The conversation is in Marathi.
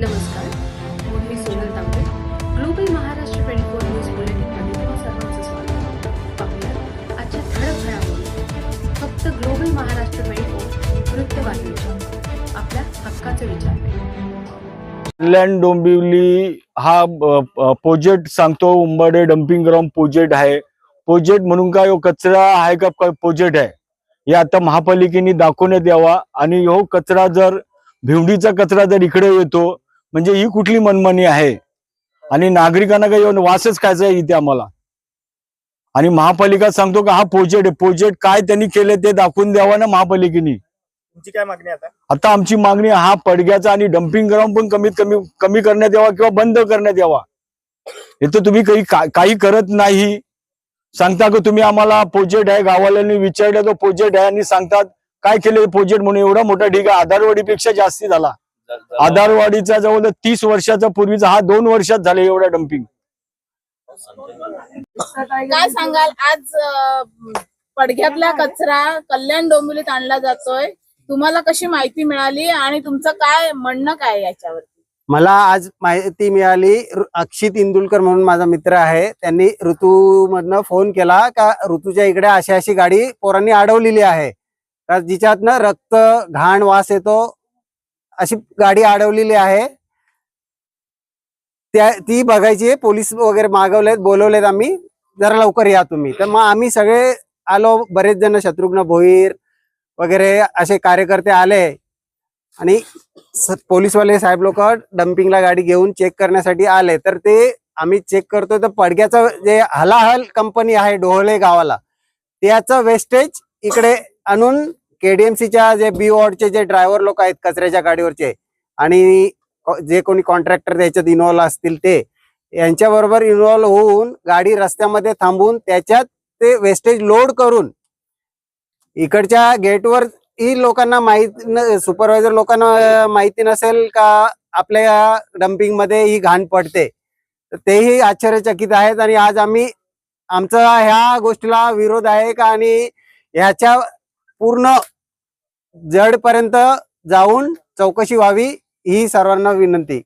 नमस्कार. मी Sonal Tambe. Global Maharashtra twenty four news बुलेटिनमध्ये तुम्हा सर्वांचं स्वागत. पाहूया आजच्या ठळक घडामोडी फक्त ग्लोबल महाराष्ट्र ट्वेंटी फोर वृत्तवाहिनीच्या आपल्या हक्काचे विचार. कल्याण डोंबिवली हा प्रोजेक्ट सांगतो उंबाडे डम्पिंग ग्राउंड प्रोजेक्ट आहे. प्रोजेक्ट म्हणून काय हो, कचरा आहे का काय प्रोजेक्ट आहे? हे आता महापालिकेने दाखवण्यात यावा. आणि हो कचरा जर भिवडीचा कचरा जर इकडे येतो म्हणजे ही कुठली मनमानी आहे? आणि नागरिकांना काही येऊन वासच खायचा आहे इथे आम्हाला. आणि महापालिका सांगतो का हा प्रोजेक्ट आहे. प्रोजेक्ट काय त्यांनी केले ते दाखवून द्यावा ना महापालिकेने. तुमची काय मागणी आहे आता? आता आमची मागणी हा पडग्याचा आणि डम्पिंग ग्राउंड पण कमीत कमी कमी करण्यात यावा किंवा बंद करण्यात यावा. हे तर तुम्ही काही काही करत नाही. सांगता की तुम्ही आम्हाला प्रोजेक्ट आहे गावाल्यांनी विचारलं तो प्रोजेक्ट आहे आणि सांगतात काय केले प्रोजेक्ट म्हणून एवढा मोठा ढिगा आधारवाडीपेक्षा जास्ती झाला. आधारवाडीचा जवळ तीस वर्षाचा पूर्वीचा हा दोन वर्षात झाले एवढा डम्पिंग काय सांगाल? आज पडघ्यातला कचरा कल्याण डोंबिवलीत आणला जातोय. तुम्हाला कशी माहिती मिळाली आणि तुमचं काय म्हणणं काय याच्यावरती? मला आज माहिती मिळाली अक्षित इंदुलकर म्हणून माझा मित्र आहे. त्यांनी ऋतू मधनं फोन केला का ऋतूच्या इकडे अशी अशी गाडी पोरांनी अडवलेली आहे. का जिच्यातनं रक्त घाण वास येतो अशी गाडी अडवलेली आहे. त्या ती बघायची पोलीस वगैरे मागवलेत बोलवलेत आम्ही. जरा लवकर या तुम्ही. तर मग आम्ही सगळे आलो. बरेच जण शत्रुघ्न भोईर वगैरे असे कार्यकर्ते आले. आणि पोलीसवाले साहेब लोक डम्पिंगला गाडी घेऊन चेक करण्यासाठी आले. तर ते आम्ही चेक करतोय. तर पडग्याचं जे हलाहल कंपनी आहे डोहळे गावाला त्याचं वेस्टेज इकडे आणून केडीएमसीच्या जे बी वॉर्डचे जे ड्रायव्हर लोक आहेत कचऱ्याच्या गाडीवरचे आणि जे कोणी कॉन्ट्रॅक्टर त्याच्यात इन्व्हॉल्व असतील ते यांच्याबरोबर इन्व्हॉल्व होऊन गाडी रस्त्यामध्ये थांबून त्याच्यात ते वेस्टेज लोड करून इकडच्या गेटवर ही लोकांना माहीत सुपरवायझर लोकांना माहिती नसेल का आपल्या डम्पिंगमध्ये ही घाण पडते. तेही आश्चर्यचकित आहेत आणि आज आम्ही आमचा ह्या गोष्टीला विरोध आहे का? आणि ह्याच्या पूर्ण जडपर्यंत जाऊन चौकशी व्हावी ही सर्वांना विनंती.